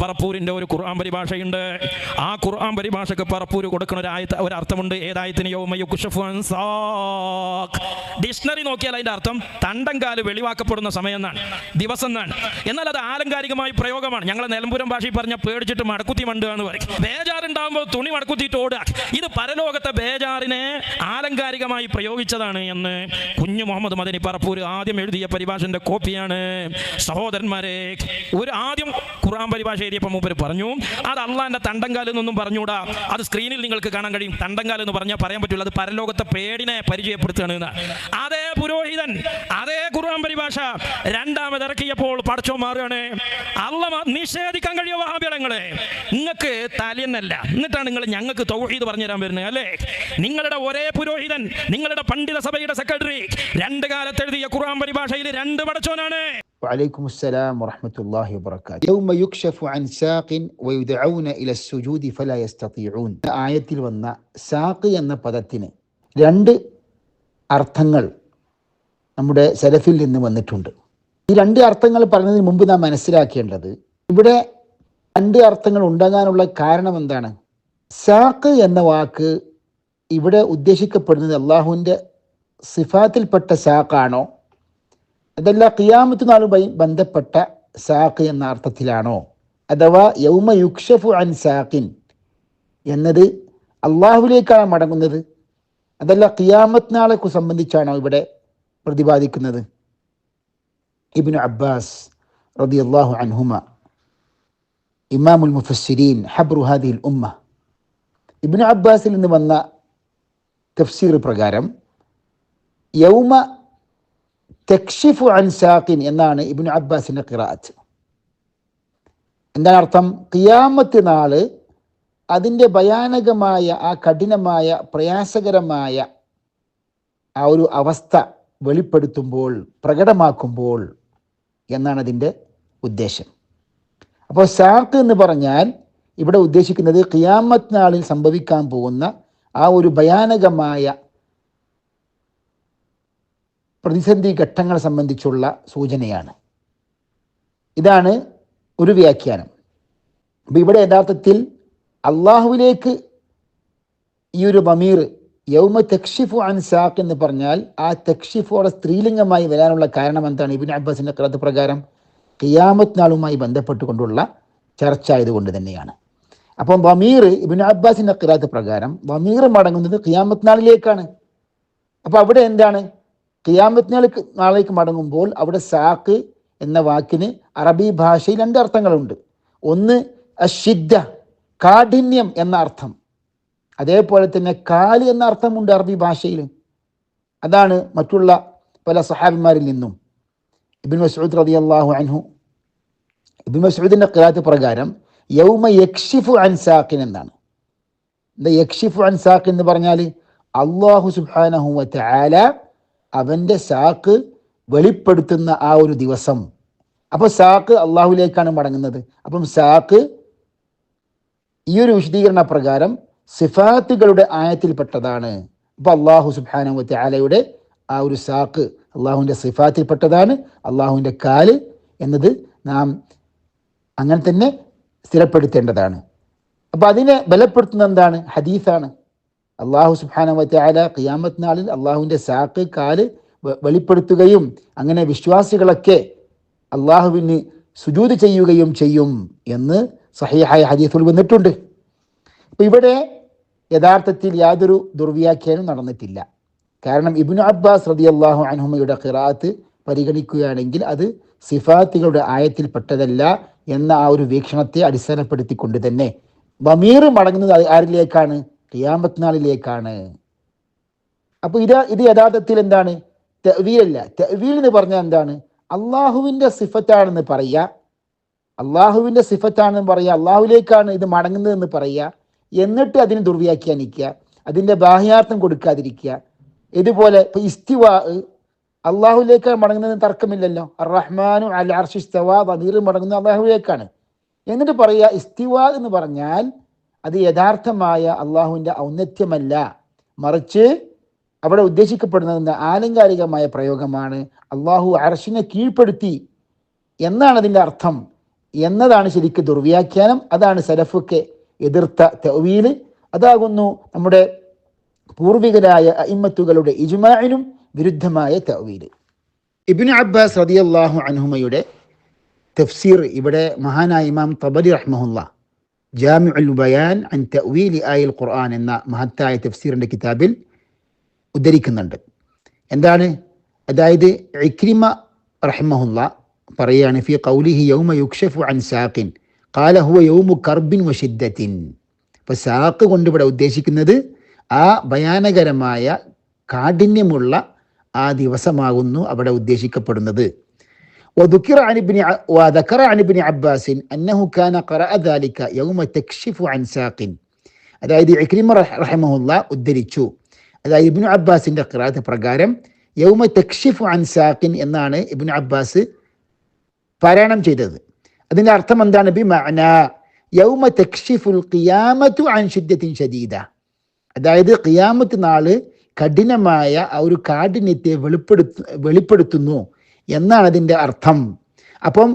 പറപ്പൂരിന്റെ ഒരു ഖുർആൻ പരിഭാഷയുണ്ട്. ആ ഖുർആൻ പരിഭാഷക്ക് പറപ്പൂര് കൊടുക്കുന്ന ഒരു ആയത്ത് ഒരു അർത്ഥമുണ്ട്. ഏതായത്തിന് ഡിക്ഷണറി നോക്കിയാൽ അതിന്റെ അർത്ഥം തണ്ടങ്കാൽ വെളിവാക്കപ്പെടുന്ന സമയം എന്നാണ് ദിവസം എന്നാണ് എന്നാൽ അത് ആലങ്കാരികമായി പ്രയോഗമാണ്. ഞങ്ങളെ നിലമ്പുരം ഭാഷയിൽ പറഞ്ഞ പേടിച്ചിട്ട് മടക്കുത്തി മണ്ടുക എന്ന് പറയും. ബേജാറുണ്ടാകുമ്പോൾ തുണി മടക്കുത്തിയിട്ട് ഓടുക. ഇത് പരലോകത്തെ ബേജാറിനെ ആലങ്കാരികമായി പ്രയോഗിച്ചതാണ് എന്ന് കുഞ്ഞു മുഹമ്മദ് മദനി പറപ്പൂര് ആദ്യം എഴുതിയ പരിഭാഷന്റെ കോപ്പിയാണ്. സഹോദരന്മാരെ ഒരു ആദ്യം ഖുർആൻ പരിഭാഷ എഴുതിയപ്പോൾ മൂപ്പര് പറഞ്ഞു അത് അള്ളാന്റെ തണ്ടങ്കാൽ എന്നൊന്നും പറഞ്ഞുകൂടാ. അത് സ്ക്രീനിൽ നിങ്ങൾക്ക് കാണാൻ കഴിയും. തണ്ടങ്കാൽ എന്ന് പറഞ്ഞാൽ പറയാൻ പറ്റില്ല. അത് പരലോകത്തെ പേടിനെ പരിചയപ്പെടുത്തുകയാണ്. അതേ പുരോഹിതൻ അതേ ഖുർആൻ പരിഭാഷ രണ്ടാമത് ഇറക്കിയപ്പോൾ പടച്ചോ മാറുകയാണ്. അള്ള നിഷേധിക്കാൻ കഴിയോ വഹാബിളങ്ങളെ നിങ്ങൾക്ക് തലേന്നല്ല എന്നിട്ടാണ് നിങ്ങൾ ഞങ്ങൾക്ക് തൗഹീദ് പറഞ്ഞു തരാൻ വരുന്നത് അല്ലേ? നിങ്ങളുടെ ഒരേ പുരോഹിതൻ നിങ്ങളുടെ പണ്ഡിത സഭയുടെ സെക്രട്ടറി രണ്ട് കാലത്ത് എഴുതിയ ഖുർആൻ പരിഭാഷയിൽ രണ്ട് പടച്ചോനാണ്. وعليكم السلام ورحمة الله وبركاته يوم يكشف عن ساق ويدعون إلى السجود فلا يستطيعون ആയത്തിൽ വന്ന സാഖ് എന്ന പദത്തിന് രണ്ട് അർത്ഥങ്ങൾ നമ്മുടെ സലഫിൽ നിന്ന് വന്നിട്ടുണ്ട് ഈ രണ്ട് അർത്ഥങ്ങൾ പറഞ്ഞതിന് മുമ്പ് നാം മനസ്സിലാക്കേണ്ടത് ഇവിടെ രണ്ട് അർത്ഥങ്ങൾ ഉണ്ടാകാനുള്ള കാരണം എന്താണ് സാഖ് എന്ന വാക്ക് ഇവിടെ ഉദ്ദേശിക്കപ്പെടുന്നത് അള്ളാഹുവിൻ്റെ സിഫാത്തിൽപ്പെട്ട സാഖാണോ അതല്ല ഖിയാമത്ത് നാളുമായി ബന്ധപ്പെട്ട സാഖ് എന്ന അർത്ഥത്തിലാണോ? അഥവാ യൗമ യുക്ഷഫു അൻ സാഖിൻ എന്നത് അള്ളാഹുലേക്കാണ് മടങ്ങുന്നത്. അതല്ല ഖിയാമത്ത് നാളെ സംബന്ധിച്ചാണോ ഇവിടെ പ്രതിപാദിക്കുന്നത്? ഇബിൻ അബ്ബാസ് റതി അള്ളാഹു അൻഹുമ. ഇമാമുൽ മുഫസ്സിരീൻ ഹബ്രു ഹാദിൽ ഉമ്മ. ഇബിൻ അബ്ബാസിൽ നിന്ന് വന്ന തഫ്സീർ പ്രകാരം യൗമ തെക്ഷിഫു അൻ സാഖിൻ എന്നാണ് ഇബ്നു അബ്ബാസിന്റെ ഖിറാഅത്ത്. എന്താണ് അർത്ഥം? ഖിയാമത്ത് നാൾ അതിന്റെ ഭയാനകമായ ആ കഠിനമായ പ്രയാസകരമായ ആ ഒരു അവസ്ഥ വെളിപ്പെടുത്തുമ്പോൾ പ്രകടമാക്കുമ്പോൾ എന്നാണ് അതിന്റെ ഉദ്ദേശം. അപ്പോൾ സാഖ് എന്ന് പറഞ്ഞാൽ ഇവിടെ ഉദ്ദേശിക്കുന്നത് ഖിയാമത്ത് നാളിൽ സംഭവിക്കാൻ പോകുന്ന ആ ഒരു ഭയാനകമായ പ്രതിസന്ധി ഘട്ടങ്ങൾ സംബന്ധിച്ചുള്ള സൂചനയാണ്. ഇതാണ് ഒരു വ്യാഖ്യാനം. അപ്പം ഇവിടെ യഥാർത്ഥത്തിൽ അള്ളാഹുവിലേക്ക് ഈ ഒരു ബമീർ യൗമ തെക്ഷിഫു അൻ സാഖ് എന്ന് പറഞ്ഞാൽ ആ തെക്ഷിഫോടെ സ്ത്രീലിംഗമായി വരാനുള്ള കാരണം എന്താണ്? ഇബിൻ അബ്ബാസിന്റെ കഥ പ്രകാരം ഖിയാമത്ത് നാളുമായി ബന്ധപ്പെട്ടുകൊണ്ടുള്ള ചർച്ച ആയതുകൊണ്ട് തന്നെയാണ്. അപ്പം വമീർ ഇബിൻ അബ്ബാസിന്റെ കിരാത്ത് പ്രകാരം വമീർ മടങ്ങുന്നത് ഖിയാമത്ത് നാളിലേക്കാണ് അപ്പോൾ അവിടെ എന്താണ്? ഖിയാമത്ത് നാൾക്ക് നാളേക്ക് മടങ്ങുമ്പോൾ അവിടെ സാക്ക് എന്ന വാക്കിന് അറബി ഭാഷയിൽ രണ്ട് അർത്ഥങ്ങളുണ്ട്. ഒന്ന് അഷിദ്ദ കാഠിന്യം എന്ന അർത്ഥം. അതേപോലെ തന്നെ കാൽ എന്ന അർത്ഥമുണ്ട് അറബി ഭാഷയിൽ. അതാണ് മറ്റുള്ള പല സഹാബിമാരിൽ നിന്നും. ഇബിൻ മസൂദ് റതി അള്ളാഹു അൻഹു. ഇബിൻ മസൂദിന്റെ കലാത്ത് പ്രകാരം യൗമ യക്ഷിഫു അൻസാഖിൻ എന്നാണ്. എന്താ യക്ഷിഫു അൻ സാഖ് എന്ന് പറഞ്ഞാൽ അള്ളാഹു സുബ്ഹാനഹു വ അവന്റെ സാക്ക് വെളിപ്പെടുത്തുന്ന ആ ഒരു ദിവസം. അപ്പോൾ സാക്ക് അള്ളാഹുലേക്കാണ് മടങ്ങുന്നത്. അപ്പം സാക്ക് ഈ ഒരു വിശദീകരണ പ്രകാരം സിഫാത്തുകളുടെ ആയത്തിൽപ്പെട്ടതാണ്. അപ്പോൾ അള്ളാഹു സുബ്ഹാനഹു ആലയുടെ ആ ഒരു സാക്ക് അള്ളാഹുവിന്റെ സിഫാത്തിൽപ്പെട്ടതാണ് അള്ളാഹുവിന്റെ കാൽ എന്നത് നാം അങ്ങനെ തന്നെ സ്ഥിരപ്പെടുത്തേണ്ടതാണ്. അപ്പൊ അതിനെ ബലപ്പെടുത്തുന്ന എന്താണ്? ഹദീസാണ്. അള്ളാഹു തആല ഖിയാമത്ത് നാളിൽ അള്ളാഹുവിന്റെ സാക്ക് കാൽ വെളിപ്പെടുത്തുകയും അങ്ങനെ വിശ്വാസികളൊക്കെ അള്ളാഹുവിന് സുജൂത് ചെയ്യുകയും ചെയ്യും എന്ന് സഹിഹായ ഹദീസുൽ വന്നിട്ടുണ്ട്. അപ്പം ഇവിടെ യഥാർത്ഥത്തിൽ യാതൊരു ദുർവ്യാഖ്യാനം നടന്നിട്ടില്ല. കാരണം ഇബ്നു അബ്ബാസ് റതി അള്ളാഹു അൻഹുമയുടെ ഖിറാത്ത് പരിഗണിക്കുകയാണെങ്കിൽ അത് സിഫാത്തുകളുടെ ആയത്തിൽപ്പെട്ടതല്ല എന്ന ആ ഒരു വീക്ഷണത്തെ അടിസ്ഥാനപ്പെടുത്തിക്കൊണ്ട് തന്നെ. ബമീർ മടങ്ങുന്നത് ആരിലേക്കാണ്? ഖിയാമത്ത് നാളിലേക്കാണ് അപ്പൊ ഇത് ഇത് യഥാർത്ഥത്തിൽ എന്താണ്? തെവീലല്ല തെവീൽ എന്ന് പറഞ്ഞാൽ എന്താണ്? അള്ളാഹുവിന്റെ സിഫത്താണെന്ന് പറയുക. അള്ളാഹുവിന്റെ സിഫത്താണെന്ന് പറയുക. അള്ളാഹുവിലേക്കാണ് ഇത് മടങ്ങുന്നതെന്ന് പറയുക. എന്നിട്ട് അതിന് ദുർവ്യാഖ്യാനിക്കുക അതിന്റെ ബാഹ്യാർത്ഥം കൊടുക്കാതിരിക്കുക. ഇതുപോലെ ഇപ്പൊ ഇസ്തിവാ അള്ളാഹുലേക്കാണ് മടങ്ങുന്നതിന് തർക്കമില്ലല്ലോ. റഹ്മാനു അൽ അർഷിസ്തവാ ബദീർ മടങ്ങുന്നത് അള്ളാഹുലേക്കാണ് എന്നിട്ട് പറയുക ഇസ്തിവാ എന്ന് പറഞ്ഞാൽ അത് യഥാർത്ഥമായ അള്ളാഹുവിന്റെ ഔന്നത്യമല്ല. മറിച്ച് അവിടെ ഉദ്ദേശിക്കപ്പെടുന്നത് ആലങ്കാരികമായ പ്രയോഗമാണ്. അള്ളാഹു അർഷിനെ കീഴ്പ്പെടുത്തി എന്നാണ് അതിന്റെ അർത്ഥം. എന്നതാണ് ശരിക്കും ദുർവ്യാഖ്യാനം. അതാണ് സലഫൊക്കെ എതിർത്ത തെവീൽ അതാകുന്നു നമ്മുടെ പൂർവികരായ അയിമ്മത്തുകളുടെ ഇജ്മാഇനും വിരുദ്ധമായ തെവീൽ ഇബിൻ അബ്ബാസ് റതിയല്ലാഹു അൻഹുമയുടെ തഫ്സീർ ഇവിടെ മഹാനായ ഇമാം തബരി ജാമി ഉൽ ബയാൻ അൻ തവീലി ആയിൽ ഖുർആൻ എന്ന മഹത്തായ തഫ്സീറിന്റെ കിതാബിൽ ഉദ്ധരിക്കുന്നുണ്ട്. എന്താണ്? അതായത് ഇക്രിമ റഹ്മഹുല്ല പറയുകയാണ് ഫി കൗലിഹി യൗമ യുക്ഷഫു അൻ സാഖിൻ ഖാല ഹുവ യൗമു കർബിൻ വഷിദ്ദത്തിൻ അപ്പോൾ സാക്ക് കൊണ്ട് ഇവിടെ ഉദ്ദേശിക്കുന്നത് ആ ഭയാനകരമായ കാഠിന്യമുള്ള ആ ദിവസമാകുന്നു അവിടെ ഉദ്ദേശിക്കപ്പെടുന്നത്. وذكر عن ابن ع... وذكر عن ابن عباس أنه كان قرأ ذلك يوم تكشف عن ساق അതായത് ഇക്രിമ റഹമഹുല്ല ഉദ്ധരിച്ചു അതായത് ഇബ്നു അബ്ബാസിന്റെ ഖിറാത്ത് പ്രകാരം യൗമ തക്ഷിഫു അൻ സാഖിൻ എന്നാണ് ഇബ്നു അബ്ബാസ് പാരായണം ചെയ്തത് അതിന്റെ അർത്ഥം എന്താണ് ബി മഅന യൗമ തക്ഷിഫുൽ ഖിയാമത്തു അൻ ഷിദ്ദത്തിൻ ഷദീദ അതായത് ഖിയാമത്ത് നാള് കഠിനമായ ആ ഒരു കാഠിന്യത്തെ വെളിപ്പെടുത്തു വെളിപ്പെടുത്തുന്നു എന്നാണ് അതിന്റെ അർത്ഥം. അപ്പം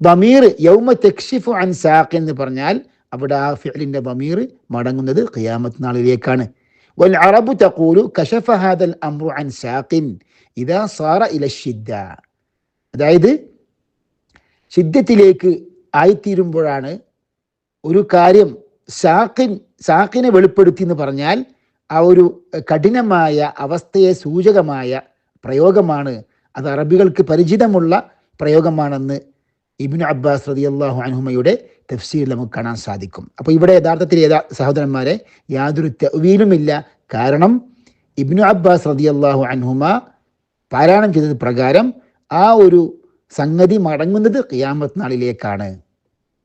ബമീർ യൗമ തെക്ഷിഫു അൻ സാഖ് എന്ന് പറഞ്ഞാൽ അവിടെ ആ ഫിഅലിന്റെ ബമീർ മടങ്ങുന്നത് ഖിയാമത്ത് നാളിലേക്കാണ്. വൽ അറബു തഖൂലു കശഫ ഹാദൽ അംറു അൻ സാഖിൻ ഇദാ സാറ ഇല ഷിദ്ദ അതായത് ഷിദ്ദത്തിലേക്ക് ആയിത്തീരുമ്പോഴാണ് ഒരു കാര്യം സാഖിൻ സാഖിനെ വെളിപ്പെടുത്തി എന്ന് പറഞ്ഞാൽ ആ ഒരു കഠിനമായ അവസ്ഥയെ സൂചകമായ പ്രയോഗമാണ് അത് അറബികൾക്ക് പരിചിതമുള്ള പ്രയോഗമാണെന്ന് ഇബിനു അബ്ബാസ് റതി അള്ളാഹു അൻഹുമയുടെ തഫ്സീൽ നമുക്ക് കാണാൻ സാധിക്കും. അപ്പോൾ ഇവിടെ യഥാർത്ഥത്തിൽ ഏതാ സഹോദരന്മാരെ? യാതൊരു തെവീലുമില്ല. കാരണം ഇബ്നു അബ്ബാസ് റതി അള്ളാഹു അൻഹുമ പാരായണം ചെയ്തത് പ്രകാരം ആ ഒരു സംഗതി മടങ്ങുന്നത് ഖിയാമത്ത് നാളിലേക്കാണ്.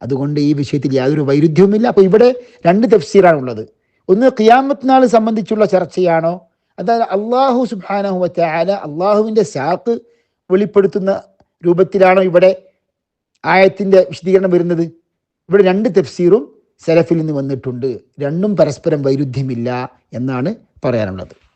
അതുകൊണ്ട് ഈ വിഷയത്തിൽ യാതൊരു വൈരുദ്ധ്യവുമില്ല. അപ്പോൾ ഇവിടെ രണ്ട് തഫ്സീറാണുള്ളത്. ഒന്ന് ഖിയാമത്ത് നാൾ സംബന്ധിച്ചുള്ള ചർച്ചയാണോ? അതായത് അള്ളാഹു സുബാനഹു വാല അള്ളാഹുവിന്റെ സാക്ക് വെളിപ്പെടുത്തുന്ന രൂപത്തിലാണോ ഇവിടെ ആയത്തിന്റെ വിശദീകരണം വരുന്നത്. ഇവിടെ രണ്ട് തഫ്സീറും സലഫിൽ നിന്ന് വന്നിട്ടുണ്ട്. രണ്ടും പരസ്പരം വൈരുദ്ധ്യമില്ല എന്നാണ് പറയാനുള്ളത്.